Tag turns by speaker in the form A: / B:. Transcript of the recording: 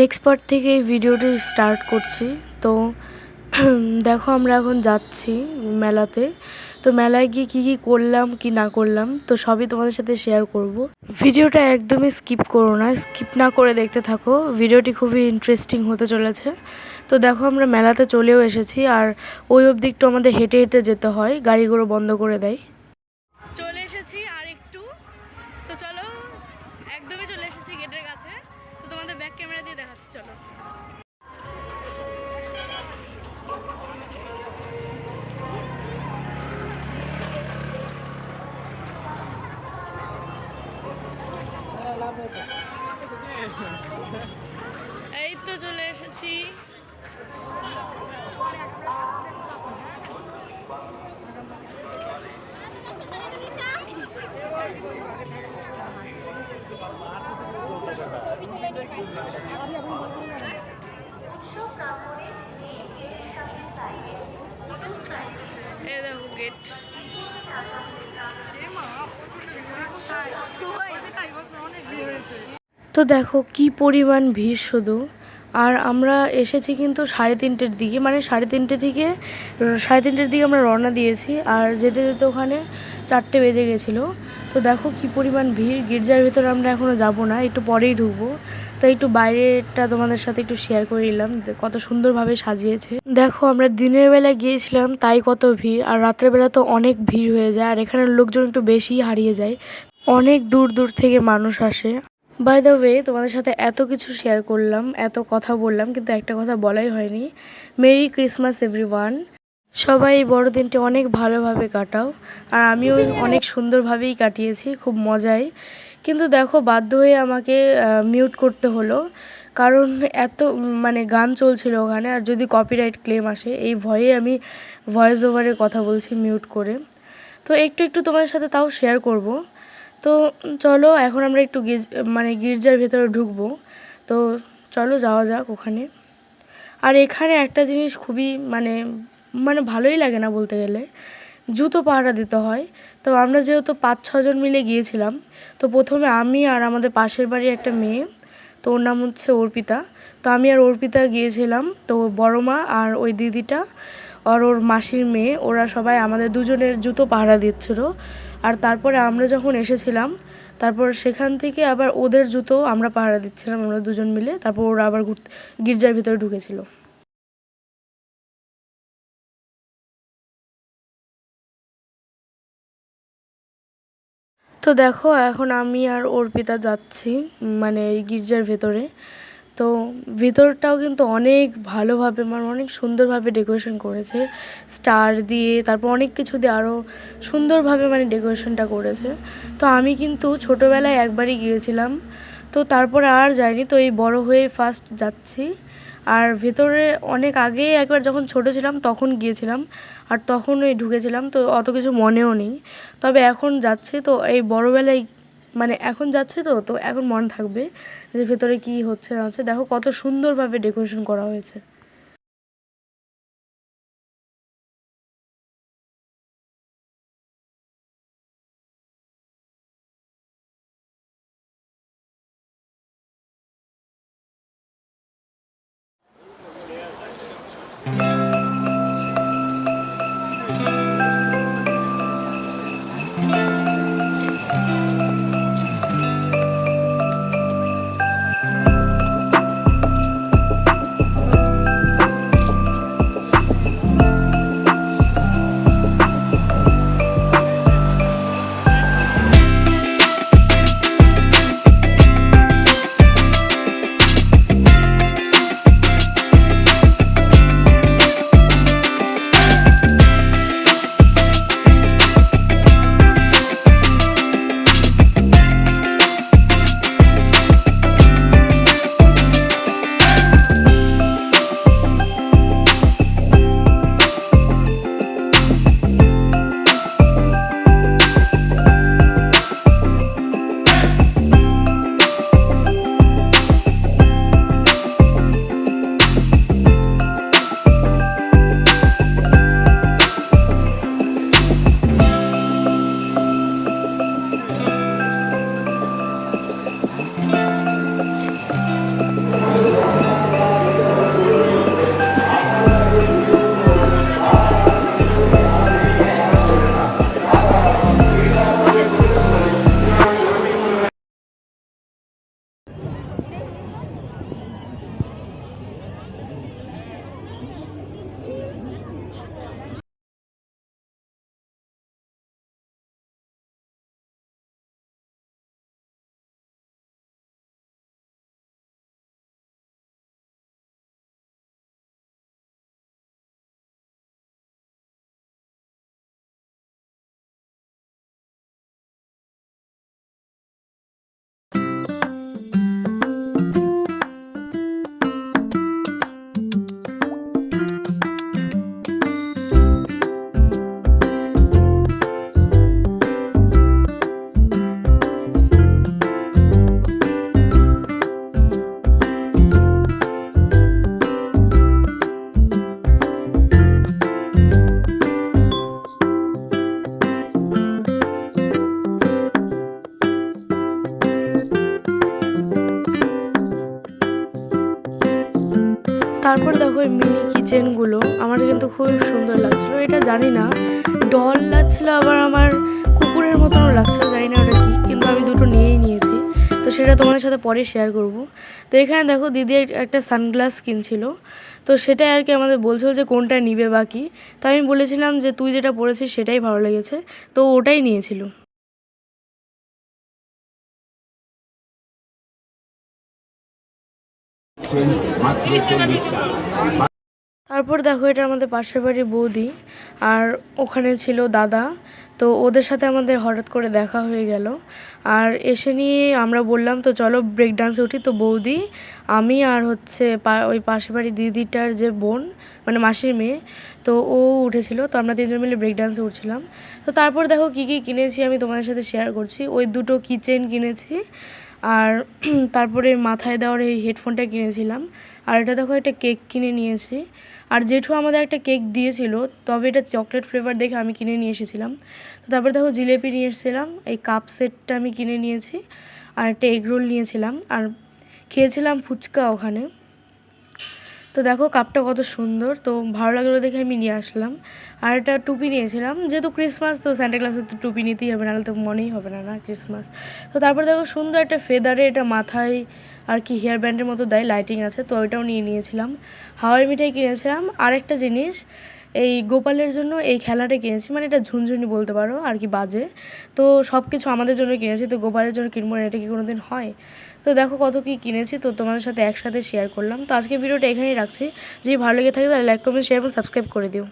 A: Next part থেকে এই ভিডিওটি স্টার্ট করছি। তো, দেখো আমরা এখন যাচ্ছি মেলাতে। তো মেলায় গিয়ে কী কী করলাম, কি না করলাম, তো সবই তোমাদের সাথে শেয়ার করব। ভিডিওটা একদমই স্কিপ করো না স্কিপ না করে দেখতে থাকো। ভিডিওটি খুবই ইন্টারেস্টিং হতে চলেছে। তো দেখো আমরা মেলাতে চলেও এসেছি, আর ওই অবধি একটু আমাদের হেঁটে হেঁটে যেতে হয়, গাড়িগুলো বন্ধ করে দেয়। এই তো চলে এসেছি। এই দেখো গেট তো দেখো কি পরিমাণ ভিড় শুধু। আর আমরা এসেছি কিন্তু সাড়ে তিনটের দিকে মানে সাড়ে তিনটে থেকে, সাড়ে তিনটের দিকে আমরা রওনা দিয়েছি। আর যেতে যেতে ওখানে চারটে বেজে গেছিল। তো দেখো কি পরিমাণ ভিড়, গির্জার ভিতরে আমরা এখনও যাব না, একটু পরেই ঢুকবো। তো একটু বাইরেটা তোমাদের সাথে একটু শেয়ার করে নিলাম কত সুন্দরভাবে সাজিয়েছে। দেখো আমরা দিনের বেলা গিয়েছিলাম, তাই কত ভিড়, আর রাত্রের বেলা তো অনেক ভিড় হয়ে যায়, আর এখানের লোকজন একটু বেশি হারিয়ে যায়। অনেক দূর দূর থেকে মানুষ আসে। বাই দ্য ওয়ে তোমাদের সাথে এত কিছু শেয়ার করলাম, এত কথা বললাম, কিন্তু একটা কথা বলাই হয়নি। মেরি ক্রিসমাস এভরিওয়ান সবাই এই বড়দিনটি অনেক ভালোভাবে কাটাও। আর আমিও অনেক সুন্দরভাবেই কাটিয়েছি, খুব মজায় কিন্তু দেখো, বাধ্য হয়ে আমাকে মিউট করতে হলো। কারণ এত মানে গান চলছিল ওখানে, আর যদি কপিরাইট ক্লেম আসে, এই ভয়ে আমি ভয়েস ওভারে কথা বলছি মিউট করে। তো একটু একটু তোমাদের সাথে তাও শেয়ার করব। তো চলো, এখন আমরা একটু মানে গির্জার ভেতরে ঢুকবো। তো চলো, যাওয়া যাক ওখানে। আর এখানে একটা জিনিস খুবই মানে মানে ভালোই লাগে না বলতে গেলে। জুতো পাহারা দিতে হয়। তো আমরা যেহেতু পাঁচ, ছজন মিলে গিয়েছিলাম, তো প্রথমে আমি আর আমাদের পাশের বাড়ির একটা মেয়ে, তো ওর নাম হচ্ছে অর্পিতা। তো আমি আর অর্পিতা গিয়েছিলাম, তো বড় মা আর ওই দিদিটা, আর ওর মাসির মেয়ে, ওরা সবাই আমাদের দুজনের জুতো পাহারা দিচ্ছিল। আর তারপরে আমরা যখন এসেছিলাম, তারপর সেখান থেকে আবার ওদের জুতো আমরা পাহারা দিচ্ছিলাম আমরা দুজন মিলে, তারপর ওরা আবার ঘুরতে, গির্জার ভিতরে ঢুকেছিল। তো দেখো, এখন আমি আর অর্পিতা যাচ্ছি মানে এই গির্জার ভেতরে। তো ভেতরটাও কিন্তু অনেক ভালোভাবে মানে অনেক সুন্দরভাবে ডেকোরেশন করেছে। স্টার দিয়ে, তারপর অনেক কিছু দিয়ে আরও সুন্দরভাবে মানে ডেকোরেশনটা করেছে। তো আমি কিন্তু ছোটোবেলায় একবারই গিয়েছিলাম। তো তারপরে আর যাইনি, তো এই বড় হয়ে ফার্স্ট যাচ্ছি। আর ভেতরে অনেক আগে একবার যখন ছোটো ছিলাম তখন গিয়েছিলাম। আর তখন ওই ঢুকেছিলাম, তো অত কিছু মনেও নেই। তবে এখন যাচ্ছে, তো এই বড়োবেলায় মানে এখন যাচ্ছে তো তো এখন মনে থাকবে যে ভেতরে কি হচ্ছে না হচ্ছে দেখো কত সুন্দরভাবে ডেকোরেশন করা হয়েছে thank mm -hmm. you কিচেনগুলো আমার কিন্তু খুবই সুন্দর লাগছিল। এটা জানি না, ডল লাগছিল আবার আমার কুকুরের মতনও লাগছিল, জানি না ওটা কি, কিন্তু আমি দুটো নিয়েই নিয়েছি। তো সেটা তোমাদের সাথে পরে শেয়ার করব। তো এখানে দেখো দিদি একটা সানগ্লাস কিনছিল। তো সেটাই আর কি আমাদের বলছিল যে কোনটা নিবে বাকি তো আমি বলেছিলাম যে তুই যেটা পড়েছিস সেটাই ভালো লেগেছে। তো ওটাই নিয়েছিল।
B: মাত্র চল্লিশ
A: তারপর দেখো এটা আমাদের পাশের বাড়ির বৌদি আর ওখানে ছিল দাদা। তো ওদের সাথে আমাদের হঠাৎ করে দেখা হয়ে গেল। আর এসে নিয়ে আমরা বললাম, তো চলো ব্রেক ডান্সে উঠি। তো বৌদি, আমি আর হচ্ছে ওই পাশের বাড়ির দিদিটার যে বোন মানে মাসির মেয়ে, তো ও উঠেছিল। তো আমরা তিনজন মিলে ব্রেক ডান্সে উঠছিলাম। তো তারপর দেখো কী কী কিনেছি আমি তোমাদের সাথে শেয়ার করছি। ওই দুটো কিচেন কিনেছি। আর তারপরে মাথায় দেওয়ার এই হেডফোনটা কিনেছিলাম। আর এটা দেখো একটা কেক কিনে নিয়েছি। আর জেঠু আমাদের একটা কেক দিয়েছিল, তবে এটা চকলেট ফ্লেভার দেখে আমি কিনে নিয়ে এসেছিলাম। তো তারপরে দেখো জিলেপি নিয়ে এসেছিলাম, এই কাপ সেটটা আমি কিনে নিয়েছি, আর একটা এগরোল নিয়েছিলাম, আর খেয়েছিলাম ফুচকা ওখানে। তো দেখো কাপটা কত সুন্দর, তো ভালো লাগল দেখে আমি নিয়ে আসলাম। আর একটা টুপি নিয়েছিলাম, যেহেতু ক্রিসমাস তো স্যান্টা ক্লাসের তো টুপি নিতেই হবে, নাহলে তো মনেই হবে না না ক্রিসমাস তো তারপর দেখো সুন্দর একটা ফেদারে এটা মাথায় আর কি হেয়ার ব্যান্ডের মতো দেয় লাইটিং আছে, তো ওইটাও নিয়ে নিয়েছিলাম। হাওয়াই মিঠাই কিনেছিলাম। আর একটা জিনিস, এই গোপালের জন্য এই খেলাটা কিনেছি মানে এটা ঝুনঝুনি বলতে পারো, আর কি বাজে। তো সব কিছু আমাদের জন্য কিনেছি, তো গোপালের জন্য কিনবো না, এটা কি কোনো দিন হয়? তো দেখো কত কি কিনেছি, তো তোমাদের সাথে একসাথে শেয়ার করলাম। তো আজকে ভিডিওটা এখানেই রাখছি। যদি ভালো লেগে থাকে তাহলে লাইক কমেন্ট শেয়ার এবং সাবস্ক্রাইব করে দিও।